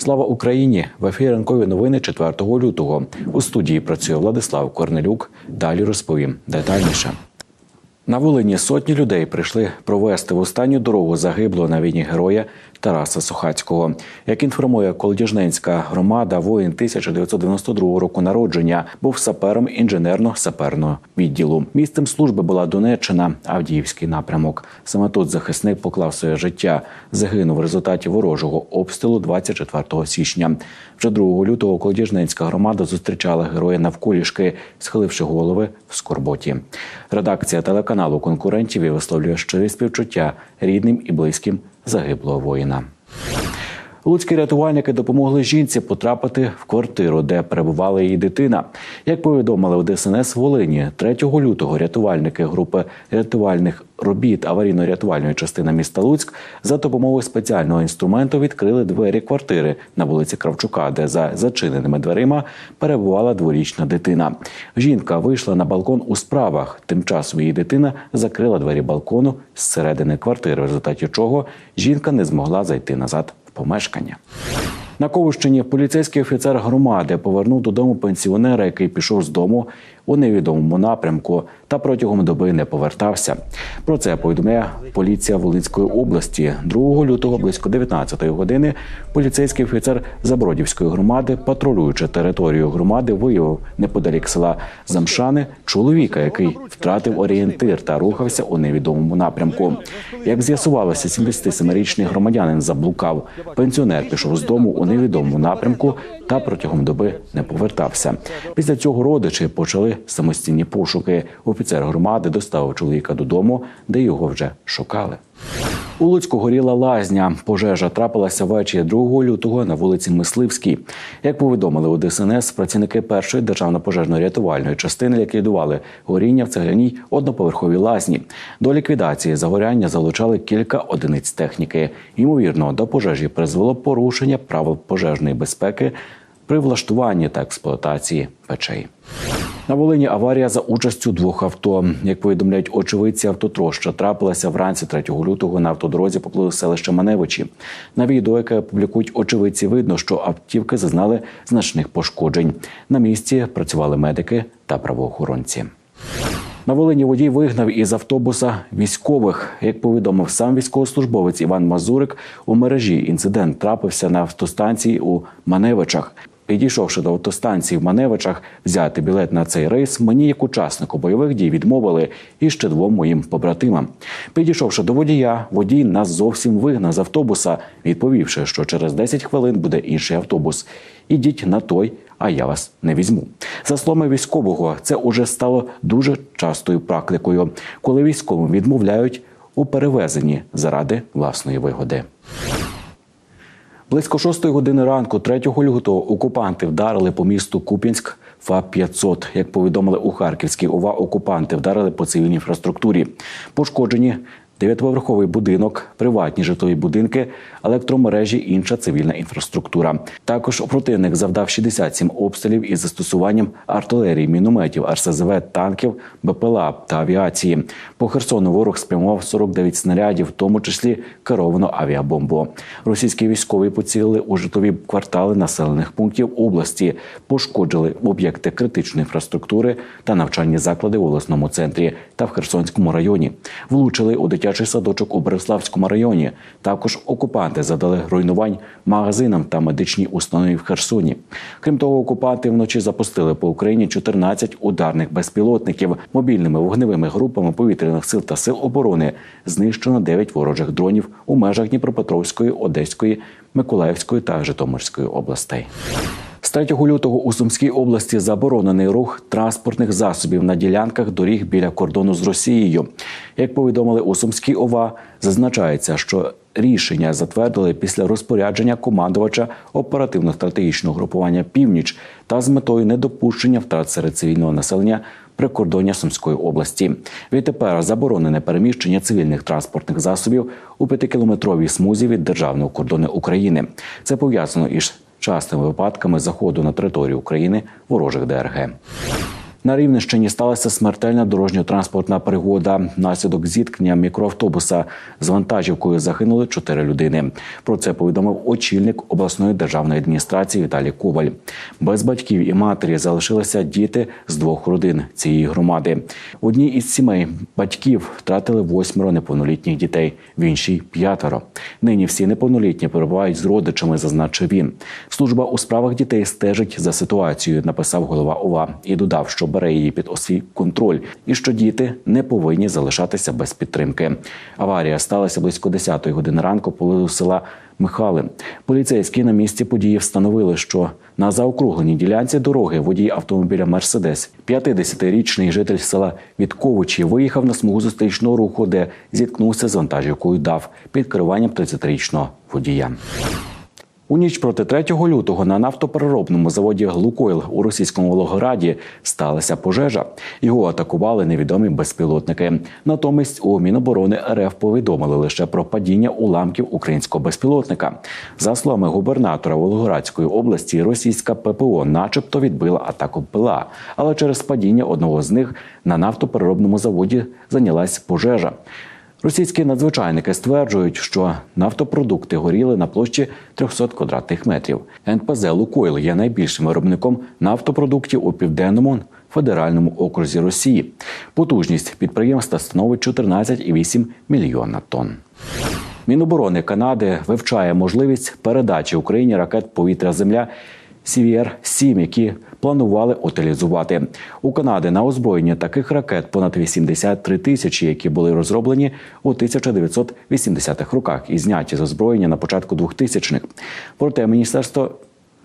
Слава Україні! В ефірі ранкові новини 4 лютого. У студії працює Владислав Корнелюк. Далі розповім детальніше. На Волині сотні людей прийшли провести в останню дорогу загиблого на війні героя Тараса Сухацького. Як інформує Колодіжненська громада, воїн 1992 року народження був сапером інженерно-саперного відділу. Місцем служби була Донеччина, Авдіївський напрямок. Саме тут захисник поклав своє життя. Загинув в результаті ворожого обстрілу 24 січня. Вже 2 лютого Колодіжненська громада зустрічала героя навколішки, схиливши голови в скорботі. Редакція телеканалу конкурентів і висловлює щирі співчуття рідним і близьким загиблого воїна. Луцькі рятувальники допомогли жінці потрапити в квартиру, де перебувала її дитина. Як повідомили у ДСНС Волині, 3 лютого рятувальники групи рятувальних робіт аварійно-рятувальної частини міста Луцьк за допомогою спеціального інструменту відкрили двері квартири на вулиці Кравчука, де за зачиненими дверима перебувала дворічна дитина. Жінка вийшла на балкон у справах. Тим часом її дитина закрила двері балкону з середини квартири, в результаті чого жінка не змогла зайти назад в помешкання. На Ковищині поліцейський офіцер громади повернув додому пенсіонера, який пішов з дому у невідомому напрямку та протягом доби не повертався. Про це повідомляє поліція Волинської області. 2 лютого близько 19 години поліцейський офіцер Забродівської громади, патрулюючи територію громади, виявив неподалік села Замшани чоловіка, який втратив орієнтир та рухався у невідомому напрямку. Як з'ясувалося, 77-річний громадянин заблукав. Пенсіонер пішов з дому у невідомому напрямку та протягом доби не повертався. Після цього родичі почали самостійні пошуки. Офіцер громади доставив чоловіка додому, де його вже шукали. У Луцьку горіла лазня. Пожежа трапилася ввечері 2 лютого на вулиці Мисливській. Як повідомили у ДСНС, працівники першої державно-пожежно-рятувальної частини ліквідували горіння в цегляній одноповерховій лазні. До ліквідації загоряння залучали кілька одиниць техніки. Ймовірно, до пожежі призвело порушення правил пожежної безпеки при влаштуванні та експлуатації печей. На Волині аварія за участю двох авто. Як повідомляють очевидці, автотроща трапилася вранці 3 лютого на автодорозі поблизу селища Маневичі. На відео, яке публікують очевидці, видно, що автівки зазнали значних пошкоджень. На місці працювали медики та правоохоронці. На Волині водій вигнав із автобуса військових. Як повідомив сам військовослужбовець Іван Мазурик, у мережі інцидент трапився на автостанції у Маневичах. Підійшовши до автостанції в Маневичах, взяти білет на цей рейс, мені, як учаснику бойових дій, відмовили і ще двом моїм побратимам. Підійшовши до водія, водій нас зовсім вигнав з автобуса, відповівши, що через 10 хвилин буде інший автобус. Ідіть на той, а я вас не візьму. За словами військового, це уже стало дуже частою практикою, коли військовим відмовляють у перевезенні заради власної вигоди. Близько шостої години ранку, 3 лютого, окупанти вдарили по місту Куп'янськ ФАП-500. Як повідомили у Харківській ОВА, окупанти вдарили по цивільній інфраструктурі. Пошкоджені дев'ятиповерховий будинок, приватні житлові будинки, електромережі, інша цивільна інфраструктура. Також противник завдав 67 обстрілів із застосуванням артилерії, мінометів, РСЗВ, танків, БПЛА та авіації. По Херсону ворог спрямував 49 снарядів, в тому числі керовану авіабомбу. Російські військові поцілили у житлові квартали населених пунктів області, пошкоджили об'єкти критичної інфраструктури та навчальні заклади в обласному центрі та в Херсонському районі. Влучили у дитячий садочок у Береславському районі. Також окупанти задали руйнувань магазинам та медичній установі в Херсоні. Крім того, окупанти вночі запустили по Україні 14 ударних безпілотників мобільними вогневими групами повітряних сил та сил оборони. Знищено 9 ворожих дронів у межах Дніпропетровської, Одеської, Миколаївської та Житомирської областей. З 3 лютого у Сумській області заборонений рух транспортних засобів на ділянках доріг біля кордону з Росією. Як повідомили у Сумській ОВА, зазначається, що рішення затвердили після розпорядження командувача оперативно-стратегічного групування Північ та з метою недопущення втрат серед цивільного населення прикордоння Сумської області. Відтепер заборонене переміщення цивільних транспортних засобів у п'ятикілометровій смузі від державного кордону України. Це пов'язано із частими випадками заходу на територію України ворожих ДРГ. На Рівненщині сталася смертельна дорожньо-транспортна пригода. Наслідок зіткнення мікроавтобуса з вантажівкою загинули чотири людини. Про це повідомив очільник обласної державної адміністрації Віталій Коваль. Без батьків і матері залишилися діти з двох родин цієї громади. Одній із сімей батьків втратили восьмеро неповнолітніх дітей, в іншій п'ятеро. Нині всі неповнолітні перебувають з родичами, зазначив він. Служба у справах дітей стежить за ситуацією, написав голова ОВА і додав, що бере її під свій контроль і що діти не повинні залишатися без підтримки. Аварія сталася близько 10-ї години ранку поблизу села Михалин. Поліцейські на місці події встановили, що на заокругленій ділянці дороги водій автомобіля Мерседес, 50-річний житель села Вітковичі, виїхав на смугу зустрічного руху, де зіткнувся з вантажівкою ДАВ під керуванням 30-річного водія. У ніч проти 3 лютого на нафтопереробному заводі Лукойл у російському Волгограді сталася пожежа. Його атакували невідомі безпілотники. Натомість у Міноборони РФ повідомили лише про падіння уламків українського безпілотника. За словами губернатора Волгоградської області, російська ППО, начебто, відбила атаку ПЛА, але через падіння одного з них на нафтопереробному заводі зайнялась пожежа. Російські надзвичайники стверджують, що нафтопродукти горіли на площі 300 квадратних метрів. НПЗ Лукойл є найбільшим виробником нафтопродуктів у південному федеральному окрузі Росії. Потужність підприємства становить 14,8 мільйона тонн. Міноборони Канади вивчає можливість передачі Україні ракет повітря-земля cvr 7 які планували утилізувати у Канади на озброєння таких ракет понад 83 тисячі, які були розроблені у 1980-х роках і зняті з озброєння на початку 2000-х. Проте міністерство.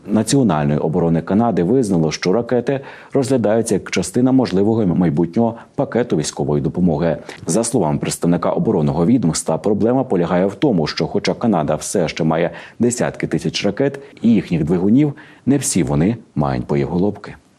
Національної оборони Канади визнало, що ракети розглядаються як частина можливого майбутнього пакету військової допомоги. За словами представника оборонного відомства, проблема полягає в тому, що, хоча Канада все ще має десятки тисяч ракет і їхніх двигунів, не всі вони мають боєголовки.